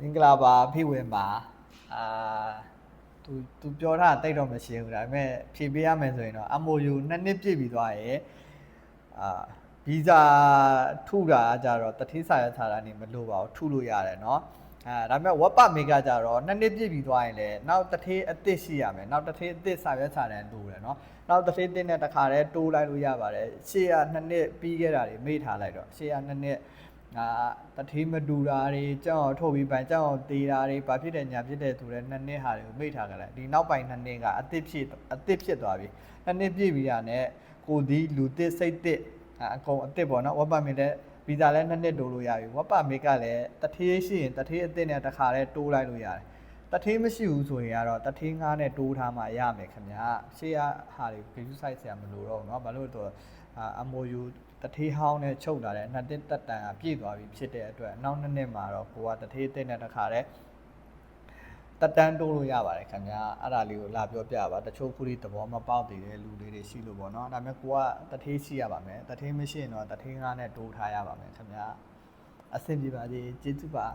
မင်္ဂလာပါဖိဝင်ပါအာသူသူပြောတာတိတ်တော့မရှိဘူးဒါပေမဲ့ဖြေပေးရမယ်ဆိုရင်တော့ MOU နှစ်နှစ်ပြည့်ပြီးသွားရဲ့အာဗီဇာထုတာကကြတော့တတိစာရစာတာနေမလို့ပါဘူးထုလို့ရတယ်เนาะအာဒါပေမဲ့ဝက်ပမေကကြတော့နှစ်နှစ်ပြည့်ပြီးသွားရင်လည်းနောက်တစ်ထေးအသစ်ရှိရမယ်နောက်တစ်ထေးအသစ်စာရွက်စာတမ်းတိုးတယ်เนาะနောက်တစ်ထေးအသစ်နဲ့တစ်ခါတည်းတိုးလိုက်လို့ရပါတယ်ရှေ့ကနှစ်နှစ်ပြီးခဲ့တာတွေမေ့ထားလိုက်တော့ရှေ့ကနှစ်နှစ် ငါတထေးမတူတာတွေကြောက်အောင်ထုတ်ပြီးပိုင်ကြောက်အောင်တေးတာတွေဘာဖြစ်တယ်ညာဖြစ်တယ်ဆိုတဲ့နှစ်နှစ်ဟာတွေကိုမိတ်ထားကြတယ်ဒီနောက်ပိုင်းနှစ်နှစ်ကအသစ်ဖြစ်အသစ်ဖြစ်သွားပြီနှစ်နှစ်ပြည့်ပြီးတာနဲ့ကိုဒီလူသစ်စိတ်သစ်အာအကုန်အသစ်ပေါ့နော်ဝက်ပါမီတဲ့ဗီဇာလည်းနှစ်နှစ်တိုးလို့ရပြီဝက်ပါမီကလည်းတထေးရှိရင်တထေးအသစ်နဲ့တစ်ခါတည်းတိုးလိုက်လို့ရတယ် တထေးမရှိဘူးဆိုရင်ကတော့တထေးငားနဲ့တိုးထားမှရမယ်ခင်ဗျာရှေ့ကဟာတွေ view site ဆရာမလို့တော့ဘူးเนาะဘာလို့လဲဆိုတော့အာ MOU တထေးဟောင်းနဲ့ချုပ်လာတဲ့နှစ်တစ်တက်တန်ကပြည့်သွားပြီဖြစ်တဲ့အတွက်နောက်နှစ်နှစ်မှာတော့ကိုကတထေးတက်နဲ့တစ်ခါတည်းတက်တန်းတိုးလို့ရပါတယ်ခင်ဗျာအဲ့ဒါလေးကိုလာပြောပြပါတချို့ခုဒီသဘောမပေါက်သေးတဲ့လူလေးတွေရှိလို့ပေါ့နော်ဒါပေမဲ့ကိုကတထေးရှိရပါမယ်တထေးမရှိရင်တော့တထေးငားနဲ့တိုးထားရပါမယ်ခင်ဗျာအဆင်ပြေပါစေကျေးဇူးပါ